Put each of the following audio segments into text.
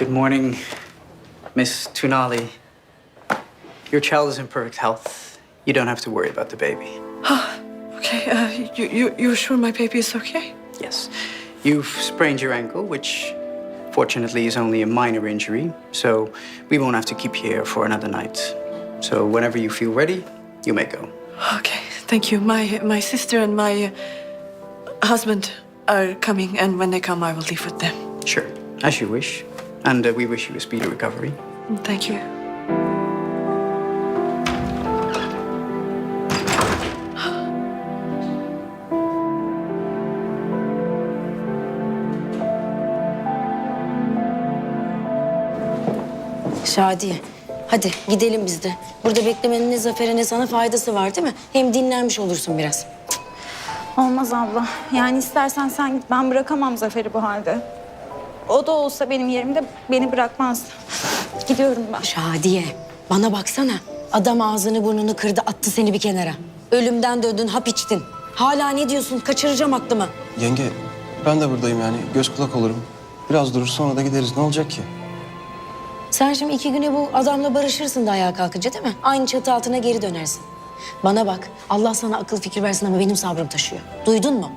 Good morning, Miss Tunali. Your child is in perfect health. You don't have to worry about the baby. Okay, uh, you, you, you're sure my baby is okay? Yes. You've sprained your ankle, which fortunately is only a minor injury, so we won't have to keep you here for another night. So whenever you feel ready, you may go. Okay, thank you. My, my sister and my uh, husband are coming, and when they come, I will leave with them. Sure, as you wish. And uh, we wish you a speedy recovery. Thank you. Şadiye. Hadi gidelim biz de. Burada beklemenin ne Zafer'e ne sana faydası var değil mi? Hem dinlenmiş olursun biraz. Olmaz abla. Yani istersen sen git. Ben bırakamam Zafer'i bu halde. O da olsa benim yerimde beni bırakmaz. Gidiyorum ben. Şadiye bana baksana. Adam ağzını burnunu kırdı attı seni bir kenara. Ölümden döndün hap içtin. Hala ne diyorsun? Kaçıracağım aklımı. Yenge ben de buradayım yani. Göz kulak olurum. Biraz durur sonra da gideriz. Ne olacak ki? Sen şimdi iki güne bu adamla barışırsın da ayağa kalkınca değil mi? Aynı çatı altına geri dönersin. Bana bak Allah sana akıl fikir versin ama benim sabrım taşıyor. Duydun mu?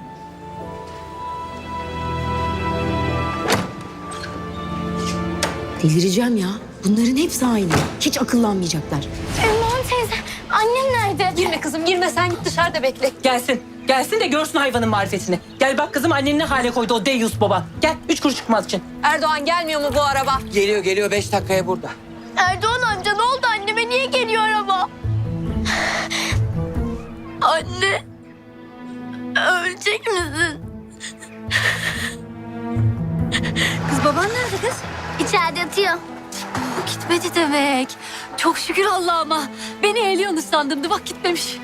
Delireceğim ya. Bunların hepsi aynı. Hiç akıllanmayacaklar. Erman teyze, annem nerede? Girme kızım girme sen git dışarıda bekle. Gelsin. Gelsin de görsün hayvanın marifetini. Gel bak kızım anneni ne hale koydu o Deyyus baban. Gel üç kuruş çıkmaz için. Erdoğan gelmiyor mu bu araba? Geliyor geliyor beş dakikaya burada. Erdoğan amca ne oldu anneme? Niye geliyor araba? Anne, ölecek misin? Kız baban nerede kız? İçeride yatıyor. Gitmedi demek. Çok şükür Allah'ıma. Beni eğliyorsunuz sandımdı. Bak gitmemiş.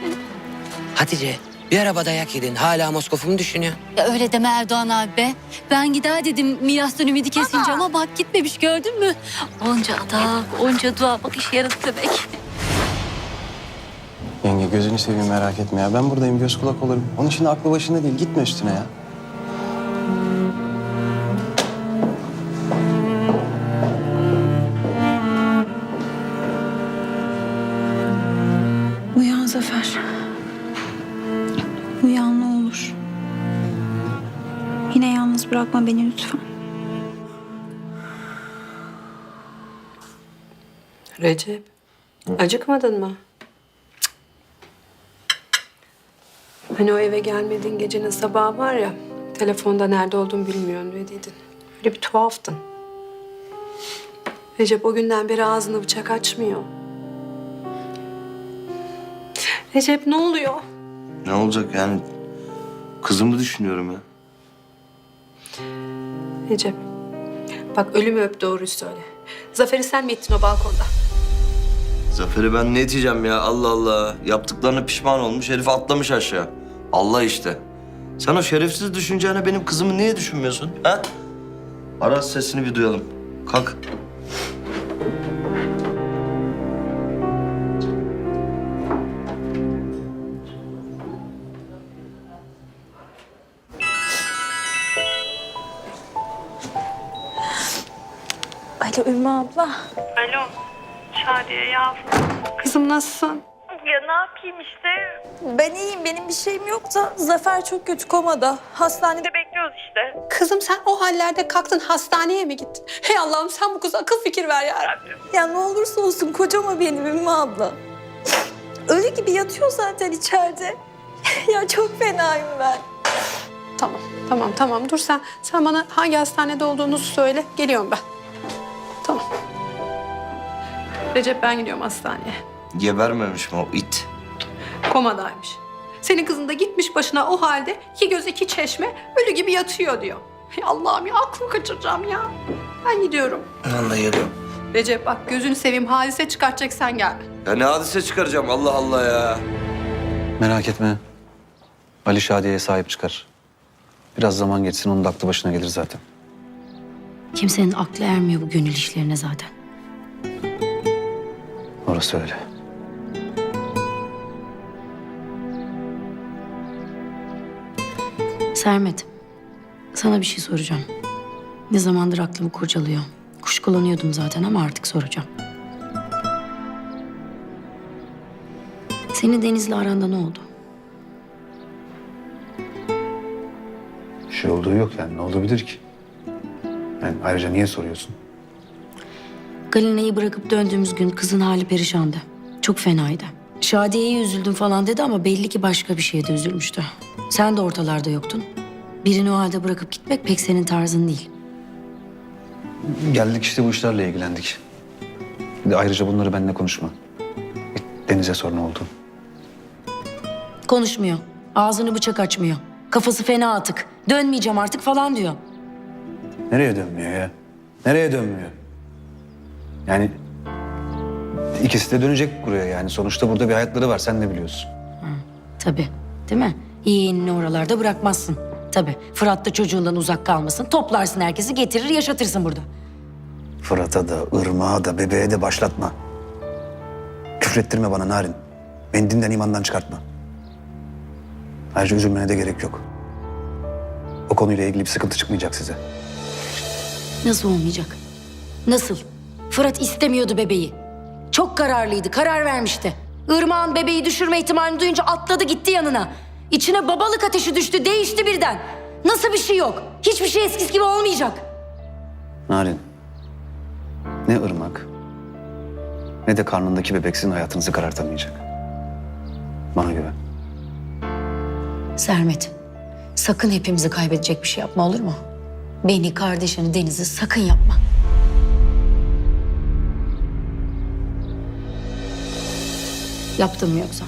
Hatice bir araba dayak yedin. Hala Moskof'u mu düşünüyorsun? Ya öyle deme Erdoğan abi be. Ben gider dedim mirastan ümidi kesince ama bak gitmemiş gördün mü? Onca adam, onca dua bak işe yaradı demek. Yenge gözünü seveyim merak etme ya. Ben buradayım göz kulak olurum. Onun şimdi aklı başında değil. Gitme üstüne ya. Uyan ne olur. Yine yalnız bırakma beni lütfen. Recep, acıkmadın mı? Hani o eve gelmediğin gecenin sabahı var ya, telefonda nerede olduğunu bilmiyorum dediydin. Öyle bir tuhaftın. Recep o günden beri ağzını bıçak açmıyor. Recep ne oluyor? Ne olacak yani? Kızımı düşünüyorum ya. Recep, bak ölümü öp doğruyu söyle. Zafer'i sen mi ettin o balkonda? Zafer'i ben ne diyeceğim ya Allah Allah. Yaptıklarına pişman olmuş herif atlamış aşağı. Allah işte. Sen o şerefsiz düşüneceğine benim kızımı niye düşünmüyorsun? Ha? Aras sesini bir duyalım. Kalk. Alo Ümmü abla. Alo, Şadiye yavrum. Kızım nasılsın? Ya ne yapayım işte? Ben iyiyim. Benim bir şeyim yok da Zafer çok kötü komada. Hastanede bekliyoruz işte. Kızım sen o hallerde kalktın hastaneye mi gittin? Hey Allah'ım sen bu kıza akıl fikir ver ya Rabbim. Ya ne olursa olsun kocama benim Ümmü abla. Ölü gibi yatıyor zaten içeride. ya çok fenayım ben. Tamam, tamam, tamam. Dur sen, sen bana hangi hastanede olduğunu söyle. Geliyorum ben. Recep ben gidiyorum hastaneye. Gebermemiş mi o it? Komadaymış. Senin kızın da gitmiş başına o halde iki göz iki çeşme ölü gibi yatıyor diyor. Hey Allah'ım ya aklımı kaçıracağım ya. Ben gidiyorum. Geliyorum. Recep bak gözünü seveyim hadise çıkartacaksan gelme. Ya ne hadise çıkaracağım Allah Allah ya. Merak etme. Ali Şadiye'ye sahip çıkar. Biraz zaman geçsin onun da aklı başına gelir zaten. Kimsenin aklı ermiyor bu gönül işlerine zaten. Orası öyle. Sermet, sana bir şey soracağım. Ne zamandır aklımı kurcalıyor. Kuşkulanıyordum zaten ama artık soracağım. Senin Deniz'le aranda ne oldu? Bir şey olduğu yok yani. Ne olabilir ki? Yani ayrıca niye soruyorsun? Galina'yı bırakıp döndüğümüz gün kızın hali perişandı. Çok fenaydı. Şadiye'ye üzüldüm falan dedi ama belli ki başka bir şeye de üzülmüştü. Sen de ortalarda yoktun. Birini o halde bırakıp gitmek pek senin tarzın değil. Geldik işte bu işlerle ilgilendik. Bir de ayrıca bunları benimle konuşma. Deniz'e sor ne oldu? Konuşmuyor. Ağzını bıçak açmıyor. Kafası fena atık. Dönmeyeceğim artık falan diyor. Nereye dönmüyor ya? Nereye dönmüyor? Yani ikisi de dönecek buraya yani. Sonuçta burada bir hayatları var. Sen de biliyorsun. Tabii. Değil mi? Yeğenini oralarda bırakmazsın. Tabii. Fırat da çocuğundan uzak kalmasın. Toplarsın herkesi getirir yaşatırsın burada. Fırat'a da, Irmak'a da, bebeğe de başlatma. Küfrettirme bana Narin. Beni dinden imandan çıkartma. Ayrıca üzülmene de gerek yok. O konuyla ilgili bir sıkıntı çıkmayacak size. Nasıl olmayacak? Nasıl? Fırat istemiyordu bebeği. Çok kararlıydı, karar vermişti. Irmak'ın bebeği düşürme ihtimalini duyunca atladı gitti yanına. İçine babalık ateşi düştü, değişti birden. Nasıl bir şey yok? Hiçbir şey eskisi gibi olmayacak. Narin, ne Irmak ne de karnındaki bebek sizin hayatınızı karartamayacak. Bana güven. Sermet, sakın hepimizi kaybedecek bir şey yapma olur mu? Beni, kardeşini, Deniz'i sakın yapma. Yaptın mı yoksa?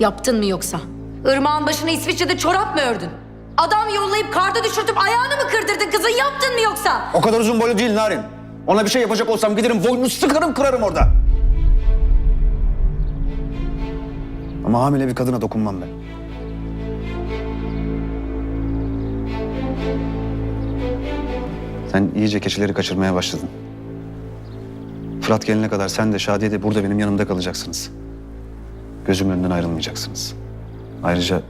Yaptın mı yoksa? Irmağın başına İsviçre'de çorap mı ördün? Adam yollayıp karda düşürtüp ayağını mı kırdırdın kızın? Yaptın mı yoksa? O kadar uzun boylu değil Narin. Ona bir şey yapacak olsam giderim boynunu sıkarım kırarım orada. Ama hamile bir kadına dokunmam ben. Sen iyice keçileri kaçırmaya başladın. Fırat gelene kadar sen de Şadiye de burada benim yanımda kalacaksınız. Gözümün önünden ayrılmayacaksınız. Ayrıca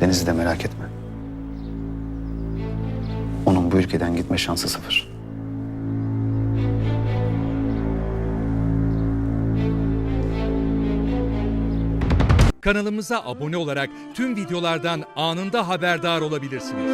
Deniz'i de merak etme. Onun bu ülkeden gitme şansı sıfır. Kanalımıza abone olarak tüm videolardan anında haberdar olabilirsiniz.